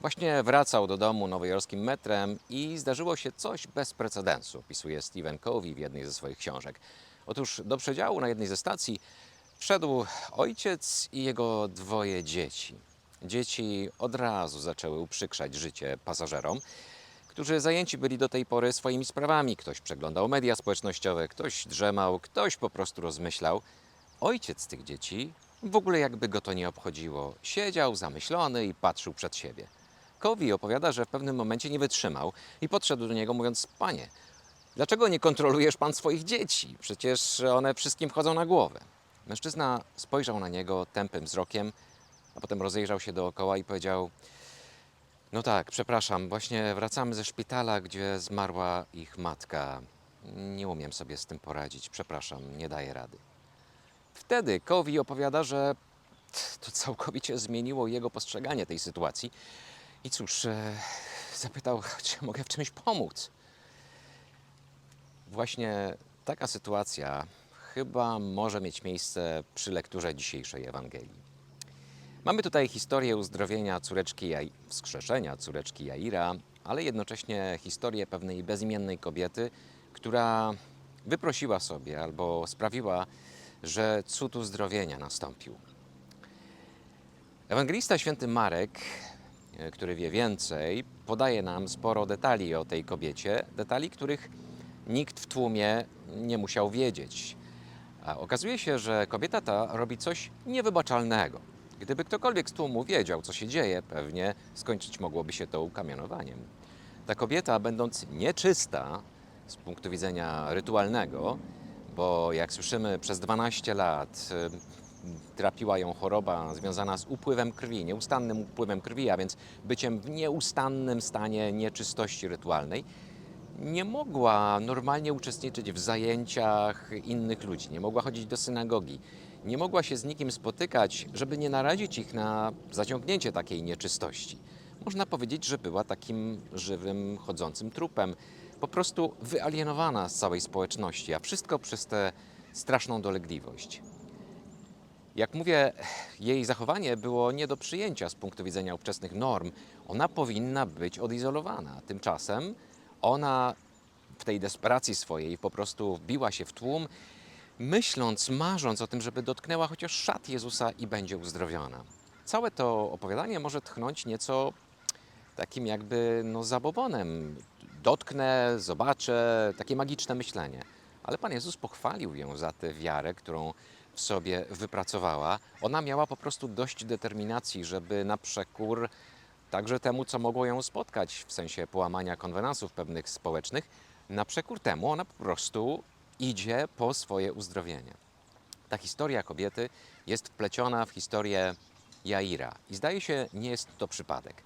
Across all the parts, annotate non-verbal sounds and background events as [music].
Właśnie wracał do domu nowojorskim metrem i zdarzyło się coś bez precedensu, opisuje Stephen Covey w jednej ze swoich książek. Otóż do przedziału na jednej ze stacji wszedł ojciec i jego dwoje dzieci. Dzieci od razu zaczęły uprzykrzać życie pasażerom, którzy zajęci byli do tej pory swoimi sprawami. Ktoś przeglądał media społecznościowe, ktoś drzemał, ktoś po prostu rozmyślał. Ojciec tych dzieci w ogóle jakby go to nie obchodziło. Siedział zamyślony i patrzył przed siebie. Kowi opowiada, że w pewnym momencie nie wytrzymał i podszedł do niego mówiąc: Panie, dlaczego nie kontrolujesz pan swoich dzieci? Przecież one wszystkim wchodzą na głowę. Mężczyzna spojrzał na niego tępym wzrokiem, a potem rozejrzał się dookoła i powiedział: No tak, przepraszam, właśnie wracamy ze szpitala, gdzie zmarła ich matka. Nie umiem sobie z tym poradzić, przepraszam, nie daję rady. Wtedy Kowi opowiada, że to całkowicie zmieniło jego postrzeganie tej sytuacji. I cóż, e, zapytał, [laughs] czy mogę w czymś pomóc. Właśnie taka sytuacja chyba może mieć miejsce przy lekturze dzisiejszej Ewangelii. Mamy tutaj historię uzdrowienia córeczki Jai, wskrzeszenia córeczki Jaira, ale jednocześnie historię pewnej bezimiennej kobiety, która wyprosiła sobie albo sprawiła, że cud uzdrowienia nastąpił. Ewangelista święty Marek, który wie więcej, podaje nam sporo detali o tej kobiecie, detali, których nikt w tłumie nie musiał wiedzieć. A okazuje się, że kobieta ta robi coś niewybaczalnego. Gdyby ktokolwiek z tłumu wiedział, co się dzieje, pewnie skończyć mogłoby się to ukamienowaniem. Ta kobieta, będąc nieczysta z punktu widzenia rytualnego, bo jak słyszymy, przez 12 lat trapiła ją choroba związana z upływem krwi, nieustannym upływem krwi, a więc byciem w nieustannym stanie nieczystości rytualnej, nie mogła normalnie uczestniczyć w zajęciach innych ludzi, nie mogła chodzić do synagogi, nie mogła się z nikim spotykać, żeby nie narazić ich na zaciągnięcie takiej nieczystości. Można powiedzieć, że była takim żywym, chodzącym trupem, po prostu wyalienowana z całej społeczności, a wszystko przez tę straszną dolegliwość. Jak mówię, jej zachowanie było nie do przyjęcia z punktu widzenia ówczesnych norm. Ona powinna być odizolowana. Tymczasem ona w tej desperacji swojej po prostu wbiła się w tłum, myśląc, marząc o tym, żeby dotknęła chociaż szat Jezusa i będzie uzdrowiona. Całe to opowiadanie może tchnąć nieco takim jakby no, zabobonem. Dotknę, zobaczę, takie magiczne myślenie. Ale Pan Jezus pochwalił ją za tę wiarę, którą w sobie wypracowała. Ona miała po prostu dość determinacji, żeby na przekór także temu, co mogło ją spotkać w sensie połamania konwenansów pewnych społecznych, na przekór temu ona po prostu idzie po swoje uzdrowienie. Ta historia kobiety jest wpleciona w historię Jaira i zdaje się, nie jest to przypadek,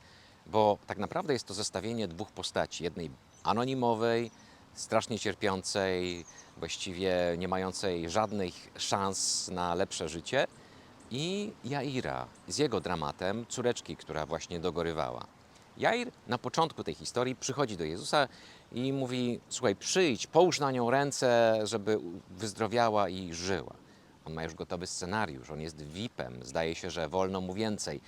bo tak naprawdę jest to zestawienie dwóch postaci. Jednej anonimowej, strasznie cierpiącej, właściwie nie mającej żadnych szans na lepsze życie, i Jaira z jego dramatem córeczki, która właśnie dogorywała. Jair na początku tej historii przychodzi do Jezusa i mówi: Słuchaj, przyjdź, połóż na nią ręce, żeby wyzdrowiała i żyła. On ma już gotowy scenariusz, on jest VIP-em, zdaje się, że wolno mu więcej.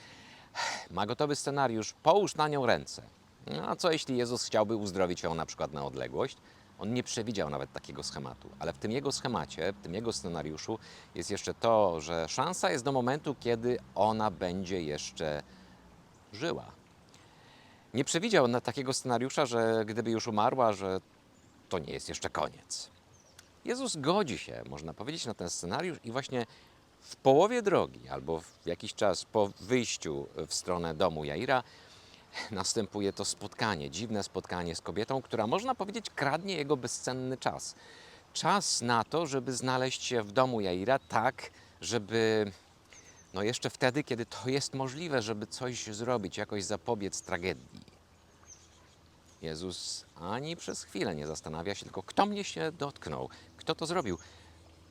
Ma gotowy scenariusz, połóż na nią ręce. No a co jeśli Jezus chciałby uzdrowić ją na przykład na odległość? On nie przewidział nawet takiego schematu, ale w tym jego schemacie, w tym jego scenariuszu jest jeszcze to, że szansa jest do momentu, kiedy ona będzie jeszcze żyła. Nie przewidział na takiego scenariusza, że gdyby już umarła, że to nie jest jeszcze koniec. Jezus godzi się, można powiedzieć, na ten scenariusz i właśnie w połowie drogi, albo w jakiś czas po wyjściu w stronę domu Jaira, [laughs] następuje to spotkanie, dziwne spotkanie z kobietą, która można powiedzieć kradnie jego bezcenny czas. Czas na to, żeby znaleźć się w domu Jaira tak, żeby no jeszcze wtedy, kiedy to jest możliwe, żeby coś zrobić, jakoś zapobiec tragedii. Jezus ani przez chwilę nie zastanawia się, tylko kto mnie się dotknął, kto to zrobił.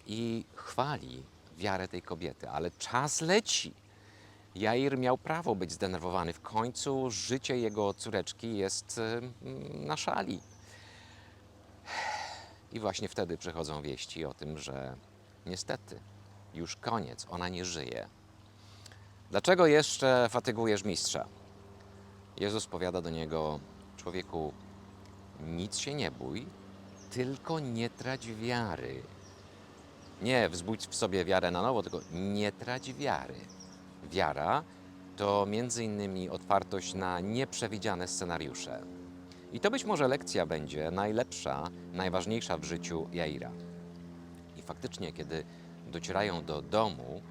I chwali wiarę tej kobiety, ale czas leci. Jair miał prawo być zdenerwowany. W końcu życie jego córeczki jest mm, na szali. I właśnie wtedy przychodzą wieści o tym, że niestety już koniec, ona nie żyje. Dlaczego jeszcze fatygujesz mistrza? Jezus powiada do niego: Człowieku, nic się nie bój, tylko nie trać wiary. Nie wzbudź w sobie wiarę na nowo, tylko nie trać wiary. Wiara to między innymi otwartość na nieprzewidziane scenariusze. I to być może lekcja będzie najlepsza, najważniejsza w życiu Jaira. I faktycznie, kiedy docierają do domu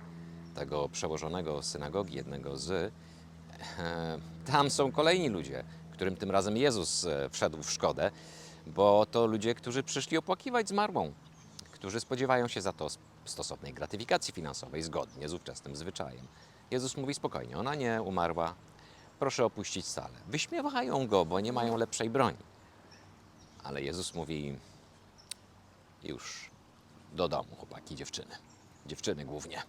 tego przełożonego synagogi, jednego z, e, tam są kolejni ludzie, którym tym razem Jezus e, wszedł w szkodę, bo to ludzie, którzy przyszli opłakiwać zmarłą, którzy spodziewają się za to stosownej gratyfikacji finansowej zgodnie z ówczesnym zwyczajem. Jezus mówi spokojnie, ona nie umarła, proszę opuścić salę. Wyśmiewają go, bo nie mają lepszej broni. Ale Jezus mówi już do domu, chłopaki, dziewczyny. Dziewczyny głównie.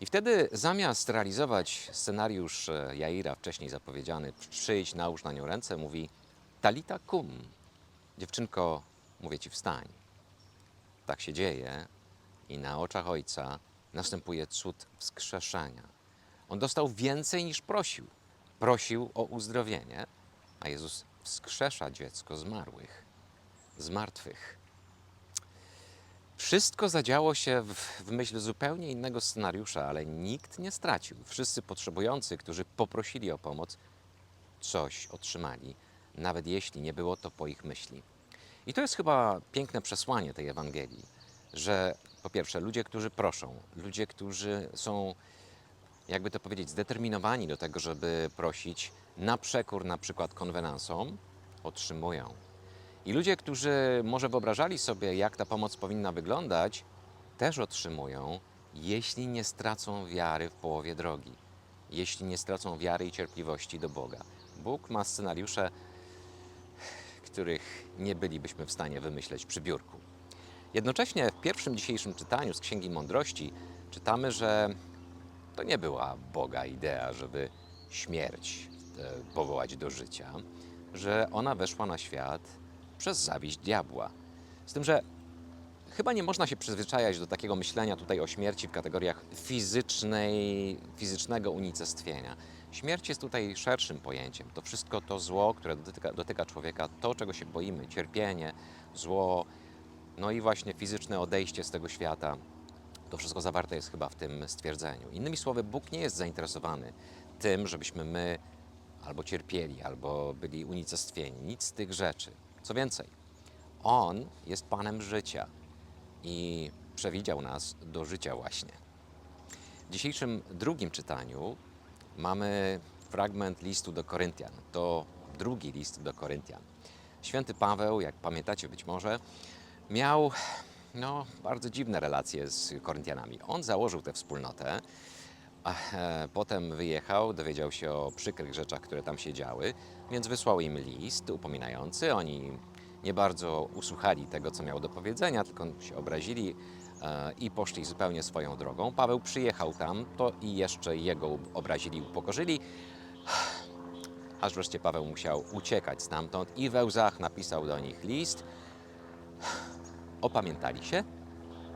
I wtedy zamiast realizować scenariusz e, Jaira, wcześniej zapowiedziany, przyjdź, nałóż na nią ręce, mówi Talita kum. Dziewczynko, mówię ci wstań. Tak się dzieje i na oczach ojca następuje cud wskrzeszenia. On dostał więcej niż prosił. Prosił o uzdrowienie, a Jezus wskrzesza dziecko zmarłych, z martwych. Wszystko zadziało się w, w myśl zupełnie innego scenariusza, ale nikt nie stracił. Wszyscy potrzebujący, którzy poprosili o pomoc, coś otrzymali, nawet jeśli nie było to po ich myśli. I to jest chyba piękne przesłanie tej Ewangelii, że po pierwsze ludzie, którzy proszą, ludzie, którzy są, jakby to powiedzieć, zdeterminowani do tego, żeby prosić na przekór na przykład konwenansom, otrzymują. I ludzie, którzy może wyobrażali sobie, jak ta pomoc powinna wyglądać, też otrzymują, jeśli nie stracą wiary w połowie drogi, jeśli nie stracą wiary i cierpliwości do Boga. Bóg ma scenariusze, których nie bylibyśmy w stanie wymyśleć przy biurku. Jednocześnie w pierwszym dzisiejszym czytaniu z Księgi Mądrości czytamy, że to nie była Boga idea, żeby śmierć e, powołać do życia, że ona weszła na świat przez zawiść diabła. Z tym, że chyba nie można się przyzwyczajać do takiego myślenia tutaj o śmierci w kategoriach fizycznej, fizycznego unicestwienia. Śmierć jest tutaj szerszym pojęciem. To wszystko to zło, które dotyka, dotyka człowieka, to czego się boimy, cierpienie, zło, no i właśnie fizyczne odejście z tego świata. To wszystko zawarte jest chyba w tym stwierdzeniu. Innymi słowy, Bóg nie jest zainteresowany tym, żebyśmy my albo cierpieli, albo byli unicestwieni. Nic z tych rzeczy. Co więcej, On jest Panem życia i przewidział nas do życia właśnie. W dzisiejszym drugim czytaniu mamy fragment listu do Koryntian. To drugi list do Koryntian. Święty Paweł, jak pamiętacie być może, miał no, bardzo dziwne relacje z Koryntianami. On założył tę wspólnotę, a e, potem wyjechał, dowiedział się o przykrych rzeczach, które tam się działy, więc wysłał im list upominający. Oni nie bardzo usłuchali tego, co miał do powiedzenia, tylko się obrazili e, i poszli zupełnie swoją drogą. Paweł przyjechał tam, to i jeszcze jego obrazili, upokorzyli, aż wreszcie Paweł musiał uciekać stamtąd i we łzach napisał do nich list. Opamiętali się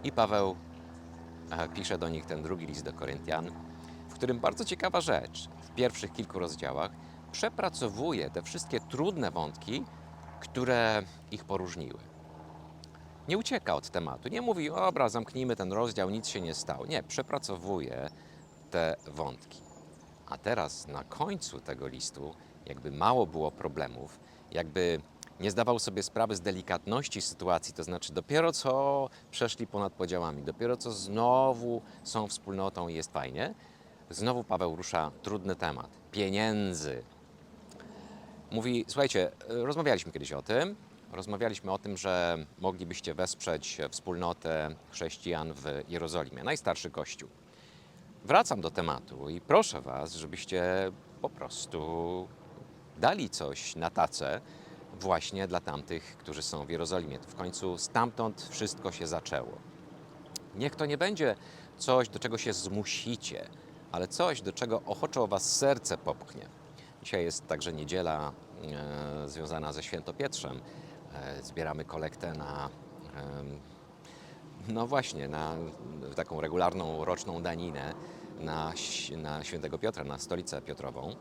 i Paweł pisze do nich ten drugi list do Koryntian, w którym bardzo ciekawa rzecz, w pierwszych kilku rozdziałach przepracowuje te wszystkie trudne wątki, które ich poróżniły. Nie ucieka od tematu, nie mówi, dobra, zamknijmy ten rozdział, nic się nie stało. Nie, przepracowuje te wątki. A teraz na końcu tego listu, jakby mało było problemów, jakby nie zdawał sobie sprawy z delikatności sytuacji, to znaczy dopiero co przeszli ponad podziałami, dopiero co znowu są wspólnotą i jest fajnie, znowu Paweł rusza trudny temat pieniędzy. Mówi, słuchajcie, rozmawialiśmy kiedyś o tym. Rozmawialiśmy o tym, że moglibyście wesprzeć wspólnotę chrześcijan w Jerozolimie, najstarszy kościół. Wracam do tematu i proszę Was, żebyście po prostu dali coś na tacę właśnie dla tamtych, którzy są w Jerozolimie. W końcu stamtąd wszystko się zaczęło. Niech to nie będzie coś, do czego się zmusicie, ale coś, do czego ochoczo Was serce popchnie. Dzisiaj jest także niedziela e, związana ze Świętopietrzem. E, zbieramy kolektę na, em, no właśnie, na taką regularną roczną daninę na, na Świętego Piotra, na stolicę Piotrową.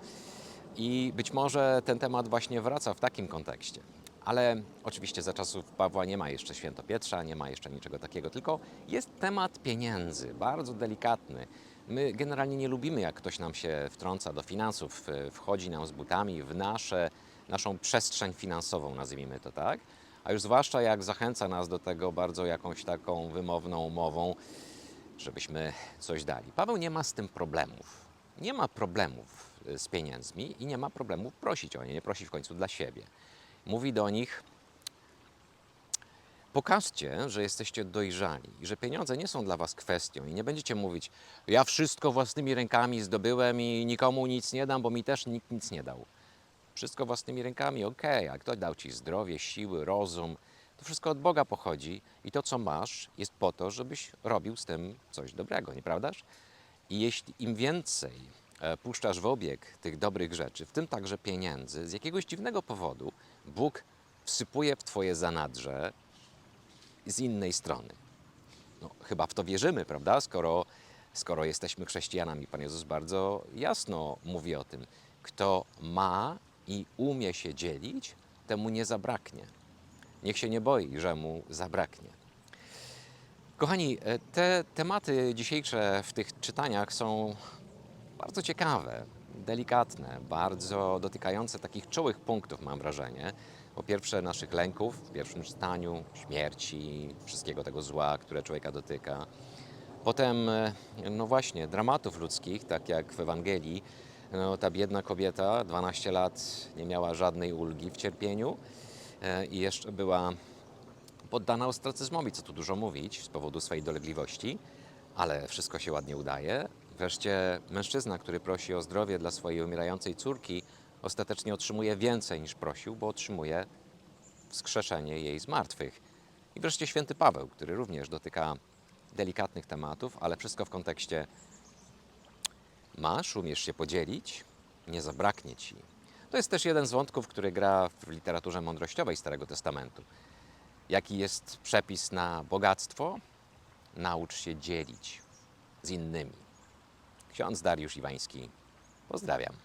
I być może ten temat właśnie wraca w takim kontekście. Ale oczywiście za czasów Pawła nie ma jeszcze świętopietrza, nie ma jeszcze niczego takiego, tylko jest temat pieniędzy, bardzo delikatny. My generalnie nie lubimy, jak ktoś nam się wtrąca do finansów, wchodzi nam z butami w nasze, naszą przestrzeń finansową, nazwijmy to tak. A już zwłaszcza jak zachęca nas do tego bardzo jakąś taką wymowną mową, żebyśmy coś dali. Paweł nie ma z tym problemów. Nie ma problemów y, z pieniędzmi i nie ma problemów prosić o nie, nie prosi w końcu dla siebie. Mówi do nich: Pokażcie, że jesteście dojrzali i że pieniądze nie są dla was kwestią i nie będziecie mówić: Ja wszystko własnymi rękami zdobyłem i nikomu nic nie dam, bo mi też nikt nic nie dał. Wszystko własnymi rękami, okej, a kto dał ci zdrowie, siły, rozum? To wszystko od Boga pochodzi i to, co masz, jest po to, żebyś robił z tym coś dobrego, nieprawdaż? I jeśli im więcej e, puszczasz w obieg tych dobrych rzeczy, w tym także pieniędzy, z jakiegoś dziwnego powodu Bóg wsypuje w Twoje zanadrze z innej strony. No, chyba w to wierzymy, prawda? Skoro, skoro jesteśmy chrześcijanami. Pan Jezus bardzo jasno mówi o tym. Kto ma i umie się dzielić, temu nie zabraknie. Niech się nie boi, że mu zabraknie. Kochani, e, te tematy dzisiejsze w tych czytaniach są bardzo ciekawe, delikatne, bardzo dotykające takich czułych punktów, mam wrażenie. Po pierwsze, naszych lęków w pierwszym czytaniu, śmierci, wszystkiego tego zła, które człowieka dotyka. Potem, e, no właśnie, dramatów ludzkich, tak jak w Ewangelii. No, ta biedna kobieta, 12 lat, nie miała żadnej ulgi w cierpieniu e, i jeszcze była poddana ostracyzmowi, co tu dużo mówić, z powodu swojej dolegliwości, ale wszystko się ładnie udaje. Wreszcie mężczyzna, który prosi o zdrowie dla swojej umierającej córki, ostatecznie otrzymuje więcej niż prosił, bo otrzymuje wskrzeszenie jej z martwych. I wreszcie święty Paweł, który również dotyka delikatnych tematów, ale wszystko w kontekście masz, umiesz się podzielić, nie zabraknie ci. To jest też jeden z wątków, który gra w literaturze mądrościowej Starego Testamentu. Jaki jest przepis na bogactwo? Naucz się dzielić z innymi. Ksiądz Dariusz Iwański. Pozdrawiam.